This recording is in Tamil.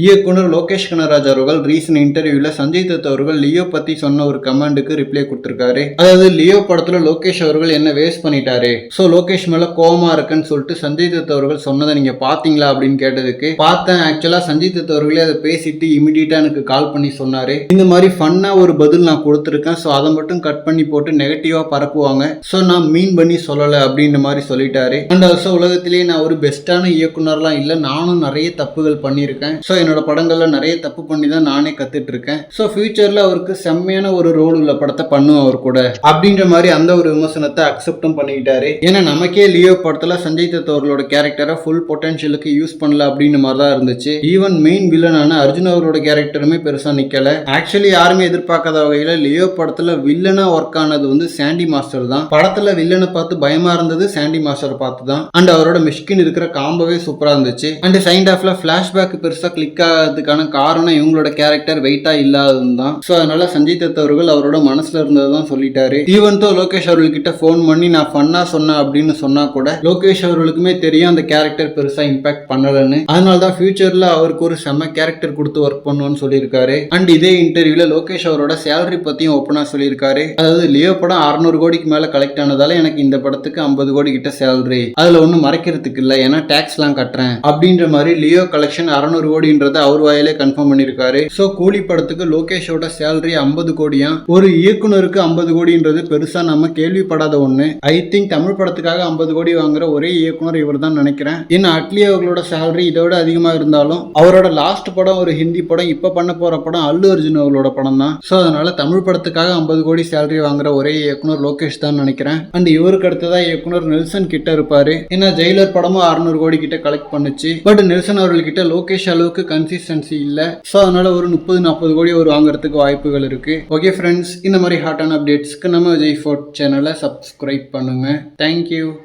இயக்குனர் லோகேஷ் கனராஜ் அவர்கள் ரீசன் இன்டர்வியூல சஞ்சய் தத் அவர்கள் லியோ பத்தி சொன்ன ஒரு கமெண்டுக்கு ரிப்ளை கொடுத்திருக்காரு. அதாவது லியோ படத்துல லோகேஷ் அவர்கள் என்ன வேஸ்ட் பண்ணிட்டாரு? சோ லோகேஷ் மேல கோவமா இருக்குன்னு சொல்லிட்டு சஞ்சய் தத் அவர்கள் சொன்னதை நீங்க பாத்தீங்களா அப்படின்னு கேட்டதுக்கு பார்த்தேன். ஆக்சுவலா சஞ்சய் தத் அவர்களே அதை பேசிட்டு இமிடியட்டா எனக்கு கால் பண்ணி சொன்னாரு. இந்த மாதிரி ஃபன்னா ஒரு பதில் நான் கொடுத்துருக்கேன். ஸோ அதை மட்டும் கட் பண்ணி போட்டு நெகட்டிவா பரப்புவாங்க. ஸோ நான் மீன் பண்ணி சொல்லலை அப்படின்ற மாதிரி சொல்லிட்டாரு. அண்ட் ஆல்சோ உலகத்திலேயே நான் ஒரு பெஸ்ட்டான இயக்குனர்லாம் இல்லை. நானும் நிறைய தப்புகள் பண்ணியிருக்கேன். ஸோ என்னோட படங்கள்ல நிறைய தப்பு பண்ணி தான் நானே கத்துட்டு இருக்கேன் ஸோ ஃபியூச்சர்ல அவருக்கு செம்மையான ஒரு ரோல் உள்ள படத்தை பண்ணுவோம் அவர் கூட. அப்படின்ற மாதிரி அந்த ஒரு விமர்சனத்தை அக்செப்டும் பண்ணிக்கிட்டாரு. ஏன்னா நமக்கே லியோ படத்துல சஞ்சய் தத் அவர்களோட கேரக்டரை ஃபுல் பொட்டன்ஷியலுக்கு யூஸ் பண்ணல அப்படின்னு மாதிரி தான் இருந்துச்சு. ஈவன் மெயின் வில்லனான அர்ஜுன் அவரோட கேரக்டருமே பெருசா நிக்கல. ஆக்சுவலி யாருமே எதிர்பார்க்காத வகையில லியோ படத்துல வில்லனா ஒர்க் ஆனது வந்து சாண்டி மாஸ்டர் தான். படத்துல வில்லனை பார்த்து பயமா இருந்தது சாண்டி மாஸ்டர் பார்த்து தான் அண்ட் அவரோட மிஷ்கின் இருக்கிற காம்போவே சூப்பரா இருந்துச்சு. அண்ட் சைண்ட் ஆஃப்ல பிளாஷ்பேக் பெருசா கிளிக் ஆகிறதுக்கான காரணம் இவங்களோட கேரக்டர் வெயிட்டா இல்லாதது தான். ஸோ அதனால சஞ்சய் தத் அவர்கள் அவரோட மனசுல இருந்தது தான் சொல்லிட்டாரு. ஈவன் தோ லோகேஷ் அவர்கள்கிட்ட ஃபோன் பண்ணி நான் ஃபன்னா சொன்னேன் அப்படின்னு சொன்னா கூட லோகேஷ் அவர்களுக்குமே தெரியும் அந்த கேரக்டர் பெருசா இம்பாக்ட் பண்ணலன்னு. அதனால தான் ஃபியூச்சர்ல அவருக்கு ஒரு செம்ம கேரக்டர் கொடுத்து ஒர்க் பண்ணுவோன்னு சொல்லியிருக்காரு. அண்ட் இதே இன்டர்வியூல லோகேஷ் அவரோட சேலரி பத்தியும் ஓப்பனா சொல்லியிருக்காரு. அதாவது லியோ படம் அறுநூறு கோடிக்கு மேல கலெக்ட் ஆனதால எனக்கு இந்த படத்துக்கு ஐம்பது கோடி கிட்ட சேலரி அதுல ஒன்றும் மறைக்கிறதுக்கு இல்லை ஏன்னா டேக்ஸ்லாம் கட்டுறேன். அப்படின்ற மாதிரி லியோ கலெக்ஷன் அறநூறு அப்படின்றத அவர் வாயிலே கன்ஃபார்ம் பண்ணியிருக்காரு. ஸோ கூலி படத்துக்கு லோகேஷோட சேலரி ஐம்பது கோடியா? ஒரு இயக்குனருக்கு ஐம்பது கோடின்றது பெருசா நம்ம கேள்விப்படாத ஒண்ணு. ஐ திங்க் தமிழ் படத்துக்காக ஐம்பது கோடி வாங்குற ஒரே இயக்குனர் இவர் தான் நினைக்கிறேன். ஏன்னா அட்லி அவர்களோட சேலரி இதை விட அதிகமாக இருந்தாலும் அவரோட லாஸ்ட் படம் ஒரு ஹிந்தி படம் இப்போ பண்ண போற படம் அல்லு அர்ஜுன் அவர்களோட படம் தான். ஸோ அதனால தமிழ் படத்துக்காக ஐம்பது கோடி சேலரி வாங்குற ஒரே இயக்குனர் லோகேஷ் தான் நினைக்கிறேன். அண்ட் இவருக்கு அடுத்ததான் இயக்குனர் நெல்சன் கிட்ட இருப்பாரு. ஏன்னா ஜெயிலர் படமும் அறுநூறு கோடி கிட்ட கலெக்ட் பண்ணுச்சு. பட் நெல்சன் அவர்கள்கிட்ட லோகேஷ் அளவுக்கு கன்சிஸ்டன்சி இல்லை. ஸோ அதனால ஒரு முப்பது நாற்பது கோடி ஒரு வாங்குறதுக்கு வாய்ப்புகள் இருக்கு. ஓகே ஃப்ரெண்ட்ஸ் இந்த மாதிரி ஹாட்டான அப்டேட்ஸ்க்கு நம்ம விஜய் ஃபோர்ட் சேனலை சப்ஸ்கிரைப் பண்ணுங்க. Thank you